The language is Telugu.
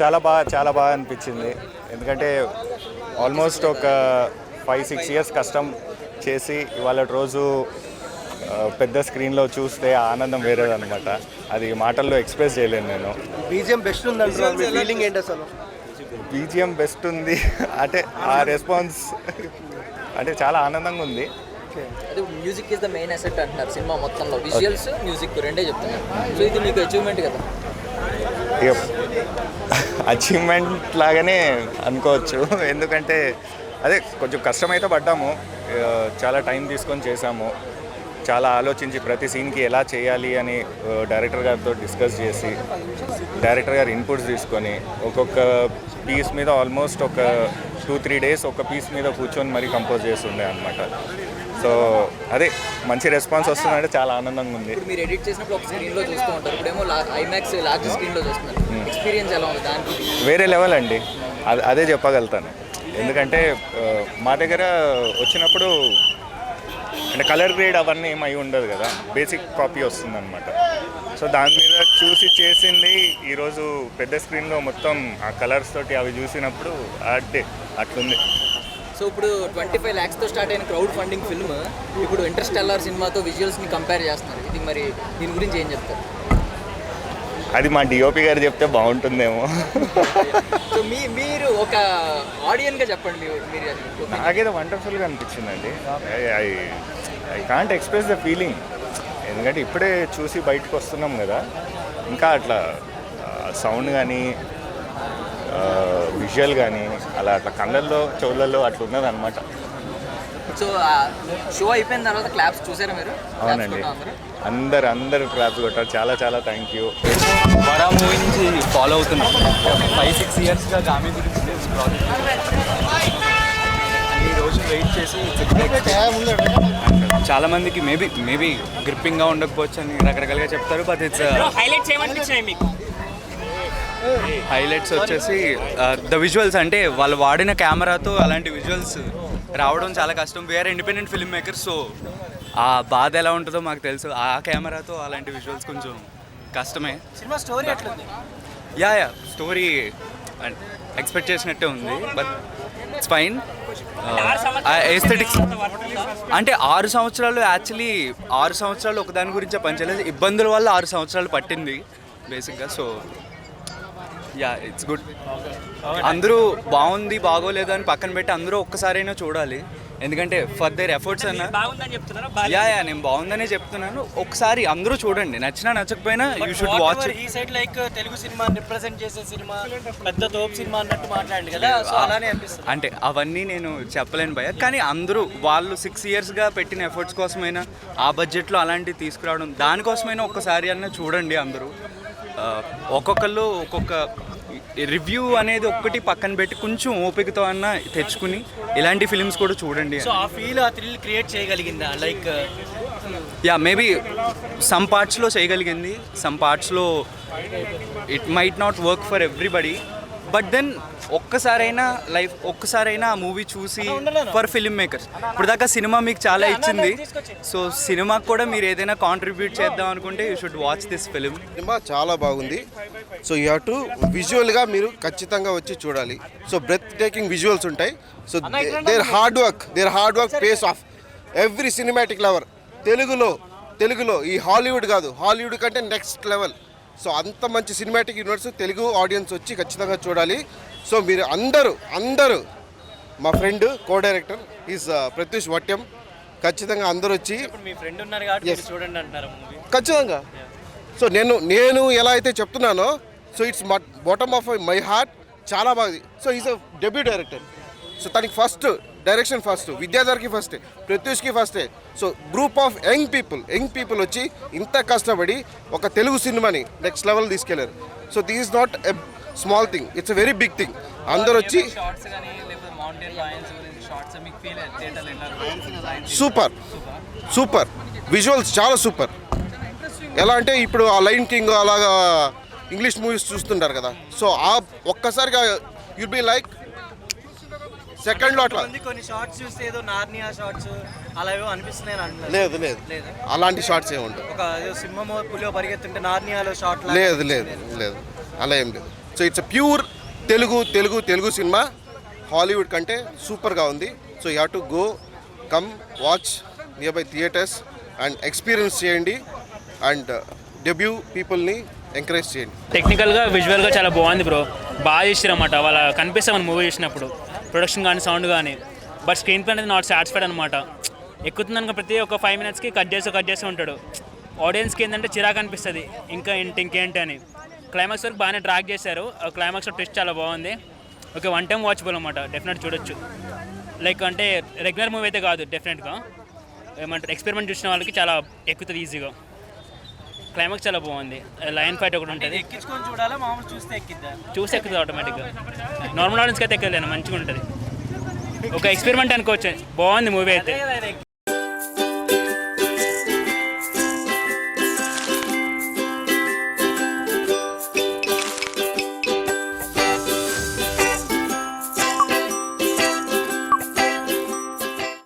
చాలా బాగా చాలా బాగా అనిపించింది. ఎందుకంటే ఆల్మోస్ట్ ఒక ఫైవ్ సిక్స్ ఇయర్స్ కష్టం చేసి ఇవాళ రోజు పెద్ద స్క్రీన్లో చూస్తే ఆ ఆనందం వేరేదన్నమాట. అది మాటల్లో ఎక్స్ప్రెస్ చేయలేను నేను. బీజిఎం బెస్ట్ మీ ఫీలింగ్ ఏంటి అసలు? బీజిఎం బెస్ట్ ఉంది. అంటే ఆ రెస్పాన్స్ అంటే చాలా ఆనందంగా ఉంది. అది music is the main asset అంటున్నారు సినిమా మొత్తంలో. విజువల్స్ మ్యూజిక్ రెండే చెప్తున్నారు. సో ఇది మీకు అచీవ్మెంట్ కదా? ఇక అచీవ్మెంట్ లాగానే అనుకోవచ్చు. ఎందుకంటే అదే కొంచెం కష్టమైతే పడ్డాము. చాలా టైం తీసుకొని చేసాము చాలా ఆలోచించి ప్రతి సీన్కి ఎలా చేయాలి అని డైరెక్టర్ గారితో డిస్కస్ చేసి డైరెక్టర్ గారు ఇన్పుట్స్ తీసుకొని ఒక్కొక్క పీస్ మీద ఆల్మోస్ట్ ఒక టూ త్రీ డేస్ ఒక పీస్ మీద కూర్చొని మరీ కంపోజ్ చేస్తుండే అనమాట సో అదే మంచి రెస్పాన్స్ వస్తుందంటే చాలా ఆనందంగా ఉంది. ఇప్పుడు మీరు ఎడిట్ చేసినప్పుడు ఒక స్క్రీన్లో చూస్తూ ఉంటారు. ఇప్పుడేమో ఐమాక్స్ లార్జ్ స్క్రీన్లో చూస్తున్నారు. ఎక్స్పీరియన్స్ ఎలా ఉంది దానికి? వేరే లెవెల్ అండి. అది అదే చెప్పగలుగుతాను. ఎందుకంటే మా దగ్గర వచ్చినప్పుడు అంటే కలర్ గ్రేడ్ అవన్నీ ఏమై ఉండదు కదా. బేసిక్ కాపీ వస్తుంది అనమాట సో దాని మీద చూసి చేసింది ఈరోజు పెద్ద స్క్రీన్లో మొత్తం ఆ కలర్స్ తోటి అవి చూసినప్పుడు అడ్డే అట్లుంది. సో ఇప్పుడు ట్వంటీ ఫైవ్ ల్యాక్స్తో స్టార్ట్ అయిన క్రౌడ్ ఫండింగ్ ఫిల్మ్ ఇప్పుడు ఇంటర్స్టెల్లార్ సినిమాతో విజువల్స్ని కంపేర్ చేస్తున్నారు. ఇది మరి దీని గురించి ఏం చెప్తారు? అది మా డిఓపి గారు చెప్తే బాగుంటుందేమో. సో మీ మీరు ఒక ఆడియన్గా చెప్పండి మీరు. నాకేదో వండర్ఫుల్గా అనిపించిందండి. I I can't express the feeling ఎందుకంటే ఇప్పుడే చూసి బయటకు వస్తున్నాం కదా. ఇంకా అట్లా సౌండ్ కానీ విజువల్ కానీ అలా అట్లా కళ్ళల్లో చెవులలో అట్లా ఉన్నది అనమాట సో షో అయిపోయిన తర్వాత క్లాప్స్ చూసారా మీరు? అవునండి. అందరూ? అందరు క్లాప్స్ కొట్టారు. చాలా చాలా థ్యాంక్ యూ వరా మూవీ నుంచి ఫాలో అవుతున్నాం. ఫైవ్ సిక్స్ ఇయర్స్గా గామి గురించి ఈ రోజు వెయిట్ చేసి చాలా మందికి మేబీ మేబీ గ్రిప్పింగ్గా ఉండకపోవచ్చు అని రకరకాలుగా చెప్తారు బట్ ఇట్స్ ఏమనిపించినాయి మీకు. హైలైట్స్ వచ్చేసి ద విజువల్స్ అంటే వాళ్ళు వాడిన కెమెరాతో అలాంటి విజువల్స్ రావడం చాలా కష్టం. వేరే ఇండిపెండెంట్ ఫిల్మ్ మేకర్ సో ఆ బాధ ఎలా ఉంటుందో మాకు తెలుసు. ఆ కెమెరాతో అలాంటి విజువల్స్ కొంచెం కష్టమే. Cinema story ya ya story expect చేసినట్టే ఉంది బట్ ఇట్స్ ఫైన్ ఎస్థెటిక్స్ అంటే ఆరు సంవత్సరాలు యాక్చువల్లీ ఆరు సంవత్సరాలు ఒకదాని గురించే పనిచేయలేదు. ఇబ్బందుల వల్ల ఆరు సంవత్సరాలు పట్టింది బేసిక్గా సో యా ఇట్స్ గుడ్ అందరూ బాగుంది బాగోలేదు అని పక్కన పెట్టి అందరూ ఒక్కసారైనా చూడాలి. ఎందుకంటే ఫర్ దేర్ ఎఫర్ట్స్ అన్న. యా యా నేను బాగుందనే చెప్తున్నాను. ఒకసారి అందరూ చూడండి. నచ్చినా నచ్చకపోయినా యూ షుడ్ వాచ్ ఈ side like Telugu cinema represent చేసే సినిమా పెద్ద తోపు సినిమా అన్నట్టు మాట్లాడండి కదా. అలానే అనిపిస్తుంది. అంటే అవన్నీ నేను చెప్పలేను భయ కానీ అందరూ వాళ్ళు సిక్స్ ఇయర్స్గా పెట్టిన ఎఫర్ట్స్ కోసమైనా ఆ బడ్జెట్లో అలాంటివి తీసుకురావడం దానికోసమైనా ఒక్కసారి అన్న చూడండి అందరూ. ఒక్కొక్కళ్ళు ఒక్కొక్క రివ్యూ అనేది ఒక్కటి పక్కన పెట్టి కొంచెం ఓపికతో అన్న తెచ్చుకుని ఇలాంటి ఫిలిమ్స్ కూడా చూడండి సో ఆ ఫీల్ ఆ థ్రిల్ క్రియేట్ చేయగలిగిందా? లైక్ యా మేబీ సమ్ పార్ట్స్లో చేయగలిగింది some పార్ట్స్లో it might not work for everybody but then ఒక్కసారైనా లైఫ్ ఒక్కసారైనా ఆ మూవీ చూసి ఫర్ ఫిల్మ్ మేకర్స్. ఇప్పుడు దాకా సినిమా మీకు చాలా ఇచ్చింది. సో సినిమాకి కూడా మీరు ఏదైనా కాంట్రిబ్యూట్ చేద్దాం అనుకుంటే you should watch this film cinema చాలా బాగుంది. సో యూ హ్యావ్ టు విజువల్గా మీరు ఖచ్చితంగా వచ్చి చూడాలి. సో బ్రెత్ టేకింగ్ విజువల్స్ ఉంటాయి. So their hard work their hard work pays off every cinematic lover తెలుగులో తెలుగులో ఈ హాలీవుడ్ కాదు హాలీవుడ్ కంటే నెక్స్ట్ లెవెల్ సో అంత మంచి సినిమాటిక్ యూనివర్స్ తెలుగు ఆడియన్స్ వచ్చి ఖచ్చితంగా చూడాలి. సో మీరు అందరూ అందరూ మా friend co director is Pratyush Vatyam ఖచ్చితంగా అందరూ వచ్చి ఖచ్చితంగా. సో నేను నేను ఎలా అయితే చెప్తున్నానో so it's bottom of my heart చాలా బాగుంది so is a debut director so తనకి ఫస్ట్ డైరెక్షన్ ఫస్ట్ విద్యాధర్కి ఫస్ట్ ప్రత్యూష్కి ఫస్టే. So group of young people young people వచ్చి ఇంత కష్టపడి ఒక తెలుగు సినిమాని నెక్స్ట్ లెవెల్ తీసుకెళ్ళారు. So this not a small thing it's a very big thing అందరు వచ్చి సూపర్ సూపర్ విజువల్స్ చాలా సూపర్ ఎలా అంటే ఇప్పుడు ఆ లైన్ కింగ్ అలాగా ఇంగ్లీష్ మూవీస్ చూస్తుంటారు కదా. సో ఆ ఒక్కసారిగా యుడ్ బి లైక్ సెకండ్లో అట్లా ఉంది కొన్ని షార్ట్స్ చూస్తే ఏదో నార్నియా షార్ట్స్ అలా ఏవో అనిపిస్తున్నాయి అని అంటున్నారు లేదు లేదు. లేదా? అలాంటి షార్ట్స్ ఏమి ఉండవు. ఒక సింహమో పులియో పరిగెత్తుంటే నార్నియాలో షార్ట్ లేదు లేదు లేదు. అలా ఏం లేదు. So it's pure Telugu Telugu Telugu cinema. Hollywood కంటే సూపర్గా ఉంది. So you have to go come watch nearby theatres and experience చేయండి అండ్ డెబ్యూ పీపుల్ని ఎంకరేజ్ చేయండి. టెక్నికల్గా విజువల్గా చాలా బాగుంది బ్రో బాగా చేసారన్నమాట వాళ్ళ కనిపిస్తాం మన మూవీ చూసినప్పుడు. ప్రొడక్షన్ కానీ సౌండ్ కానీ బట్ స్క్రీన్ ప్లే అనేది నాట్ సాటిస్ఫైడ్ అనమాట ఎక్కుతుందనుక ప్రతి ఒక్క ఫైవ్ మినిట్స్కి కట్ చేసి కట్ చేసి ఉంటాడు. ఆడియన్స్కి ఏంటంటే చిరాకు అనిపిస్తుంది. ఇంకా ఏంటి ఇంకేంటి అని. క్లైమాక్స్ వరకు బాగానే ట్రాక్ చేశారు. క్లైమాక్స్ ట్విస్ట్ చాలా బాగుంది. ఓకే వన్ టైం వాచబుల్ అనమాట డెఫినెట్ చూడొచ్చు. లైక్ అంటే రెగ్యులర్ మూవీ అయితే కాదు డెఫినెట్గా ఏమంటారు ఎక్స్పెరిమెంట్ చూసిన వాళ్ళకి చాలా ఎక్కుతుంది ఈజీగా క్లైమాక్స్ చాలా బాగుంది. లయన్ ఫైట్ ఒకటి ఉంటుంది. ఎక్కించుకొని చూడాలా? మామూలు చూస్తే ఎక్కిద్దా? చూసి ఎక్కుతుంది ఆటోమేటిక్గా నార్మల్ ఆడియన్స్కి అయితే ఎక్కలేదు మంచిగా ఉంటుంది ఒక ఎక్స్పెరిమెంట్ అనుకోవచ్చు. బాగుంది మూవీ అయితే.